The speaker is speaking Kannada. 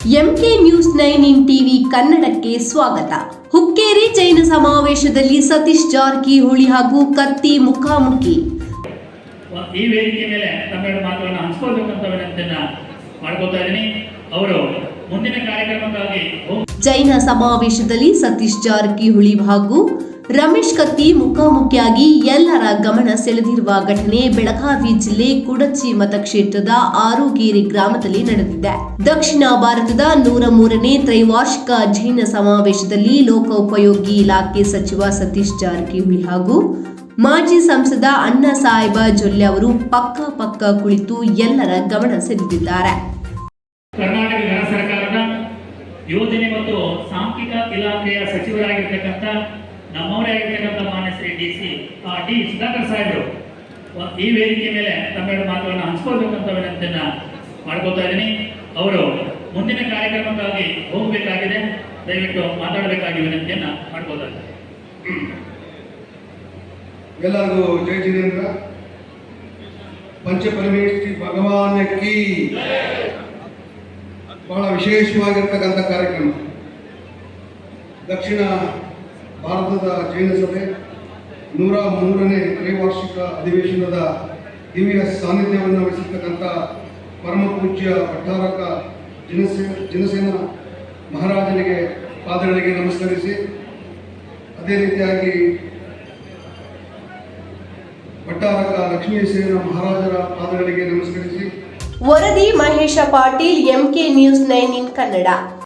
MK News nine in TV ಕನ್ನಡಕ್ಕೆ ಸ್ವಾಗತ. ಹುಕ್ಕೇರಿ ಜೈನ ಸಮಾವೇಶದಲ್ಲಿ ಸತೀಶ್ ಜಾರಕಿಹೊಳಿ ಹಾಗೂ ಕತ್ತಿ ಮುಖಾಮುಖಿ. ಈ ವೇದಿಕೆ ಮೇಲೆ ತಮ್ಮೆರಡು ಮಾತುಗಳನ್ನು ಹಂಚ್ಕೊಳ್ಬೇಕಂತ ವಿನಂತಿಯನ್ನ ಮಾಡ್ಕೊತಾ ಇದ್ದೀನಿ. ಅವರು ಮುಂದಿನ ಕಾರ್ಯಕ್ರಮಕ್ಕಾಗಿ ಜೈನ ಸಮಾವೇಶದಲ್ಲಿ ಸತೀಶ್ ಜಾರಕಿಹೊಳಿ ಹಾಗೂ ರಮೇಶ್ ಕತ್ತಿ ಮುಖಾಮುಖಿಯಾಗಿ ಎಲ್ಲರ ಗಮನ ಸೆಳೆದಿರುವ ಘಟನೆ ಬೆಳಗಾವಿ ಜಿಲ್ಲೆ ಕುಡಚಿ ಮತಕ್ಷೇತ್ರದ ಆರುಗೇರಿ ಗ್ರಾಮದಲ್ಲಿ ನಡೆದಿದೆ. ದಕ್ಷಿಣ ಭಾರತದ ನೂರ ಮೂರನೇ ತ್ರೈವಾರ್ಷಿಕ ಜೈನ ಸಮಾವೇಶದಲ್ಲಿ ಲೋಕೋಪಯೋಗಿ ಇಲಾಖೆ ಸಚಿವ ಸತೀಶ್ ಜಾರಕಿಹೊಳಿ ಹಾಗೂ ಮಾಜಿ ಸಂಸದ ಅಣ್ಣಾ ಸಾಹೇಬ ಜೊಲ್ಲೆ ಅವರು ಪಕ್ಕ ಪಕ್ಕ ಕುಳಿತು ಎಲ್ಲರ ಗಮನ ಸೆಳೆದಿದ್ದಾರೆ. ಯೋಜನೆ ಮತ್ತು ಸಾಂಖ್ಯಿಕ ಇಲಾಖೆಯ ಸಚಿವರಾಗಿರ್ತಕ್ಕಂಥ ನಮ್ಮವರೇ ಆಗಿರ್ತಕ್ಕಂಥ ಮಾನ್ಯ Shri D C D Sudhakar ಸಾಹೇಬರು ಈ ವೇದಿಕೆ ಮೇಲೆ ತಮ್ಮೆರಡು ಮಾತುಗಳನ್ನು ಹಂಚ್ಕೊಳ್ಬೇಕಂತ ವಿನಂತಿಯನ್ನ ಮಾಡ್ಕೊತಾ ಇದ್ದೀನಿ. ಅವರು ಮುಂದಿನ ಕಾರ್ಯಕ್ರಮಕ್ಕಾಗಿ ಹೋಗಬೇಕಾಗಿದೆ. ದಯವಿಟ್ಟು ಮಾತಾಡಬೇಕಾಗಿ ವಿನಂತಿಯನ್ನ ಮಾಡ್ಕೊತಾ ಇದ್ದೀನಿ. ಎಲ್ಲರಿಗೂ ಜಯ ಜಿನೇಂದ್ರ ಪಂಚಪರಮೇಶ್ವರಿ ಭಗವಾನಕ್ಕೆ ಬಹಳ ವಿಶೇಷವಾಗಿರ್ತಕ್ಕಂಥ ಕಾರ್ಯಕ್ರಮ. ದಕ್ಷಿಣ ಭಾರತದ ಜೈನ ಸಭೆ ನೂರ ಮೂರನೇ ತ್ರೈವಾರ್ಷಿಕ ಅಧಿವೇಶನದ ದಿವ್ಯ ಸಾನ್ನಿಧ್ಯವನ್ನು ವಹಿಸಿರ್ತಕ್ಕಂಥ ಪರಮ ಪೂಜ್ಯ ಭಟ್ಟಾರಕ ಜನಸೇ, ಜನಸೇನ ಮಹಾರಾಜನಿಗೆ ಪಾದಗಳಿಗೆ ನಮಸ್ಕರಿಸಿ, ಅದೇ ರೀತಿಯಾಗಿ ಭಟ್ಟಾರಕ ಲಕ್ಷ್ಮೀಸೇನ ಮಹಾರಾಜರ ಪಾದಗಳಿಗೆ ನಮಸ್ಕರಿಸಿ. ವರದಿ Mahesh Patil MK News nine in Kannada.